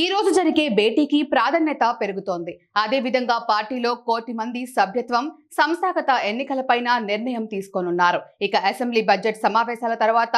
ఈ రోజు జరిగే భేటీకి ప్రాధాన్యత పెరుగుతోంది. అదేవిధంగా పార్టీలో కోటి మంది సభ్యత్వం సంస్థాగత ఎన్నికలపైన నిర్ణయం తీసుకోనున్నారు. ఇక అసెంబ్లీ బడ్జెట్ సమావేశాల తర్వాత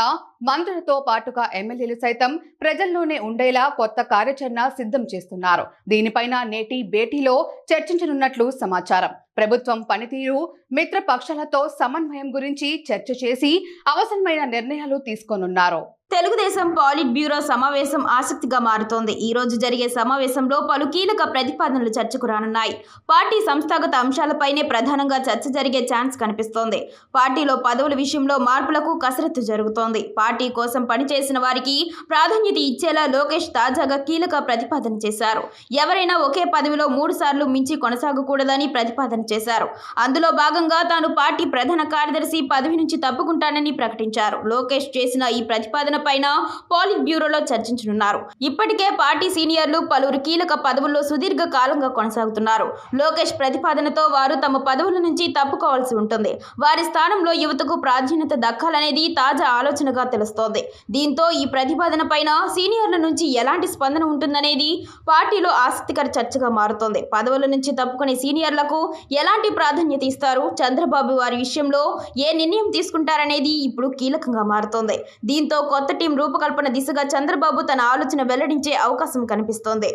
మంత్రులతో పాటుగా ఎమ్మెల్యేలు సైతం ప్రజల్లోనే ఉండేలా కొత్త కార్యాచరణ సిద్ధం చేస్తున్నారు. దీనిపైన నేటి భేటీలో చర్చించనున్నట్లు సమాచారం. ప్రభుత్వం పనితీరు మిత్రపక్షాలతో సమన్వయం గురించి చర్చ చేసి అవసరమైన నిర్ణయాలు తీసుకోనున్నారు. తెలుగుదేశం పాలిట్ బ్యూరో సమావేశం ఆసక్తిగా మారుతోంది. ఈ రోజు జరిగే సమావేశంలో పలు కీలక ప్రతిపాదనలు చర్చకు రానున్నాయి. పార్టీ సంస్థాగత అంశాలపైనే ప్రధానంగా చర్చ జరిగే ఛాన్స్ కనిపిస్తోంది. పార్టీలో పదవుల విషయంలో మార్పులకు కసరత్తు జరుగుతోంది. పార్టీ కోసం పనిచేసిన వారికి ప్రాధాన్యత ఇచ్చేలా లోకేష్ తాజాగా కీలక ప్రతిపాదన చేశారు. ఎవరైనా ఒకే పదవిలో మూడు సార్లు మించి కొనసాగకూడదని ప్రతిపాదన చేశారు. అందులో భాగంగా తాను పార్టీ ప్రధాన కార్యదర్శి పదవి నుంచి తప్పుకుంటానని ప్రకటించారు. లోకేష్ చేసిన ఈ ప్రతిపాదన పైన పాలిట్ బ్యూరోలో చర్చించనున్నారు. ఇప్పటికే పార్టీ సీనియర్లు పలువురు కీలక పదవుల్లో సుదీర్ఘ కాలంగా కొనసాగుతున్నారు. లోకేష్ ప్రతిపాదనతో వారు తమ పదవుల నుంచి తప్పుకోవాల్సి ఉంటుంది. వారి స్థానంలో యువతకు ప్రాధాన్యత దక్కాలనేది తాజా ఆలోచనగా తెలుస్తోంది. దీంతో ఈ ప్రతిపాదన పైన సీనియర్ల నుంచి ఎలాంటి స్పందన ఉంటుందనేది పార్టీలో ఆసక్తికర చర్చగా మారుతోంది. పదవుల నుంచి తప్పుకునే సీనియర్లకు ఎలాంటి ప్రాధాన్యత ఇస్తారు? చంద్రబాబు వారి విషయంలో ఏ నిర్ణయం తీసుకుంటారనేది ఇప్పుడు కీలకంగా మారుతోంది. దీంతో కొత్త టీం రూపకల్పన దిశగా చంద్రబాబు తన ఆలోచన వెల్లడించే అవకాశం కనిపిస్తోంది.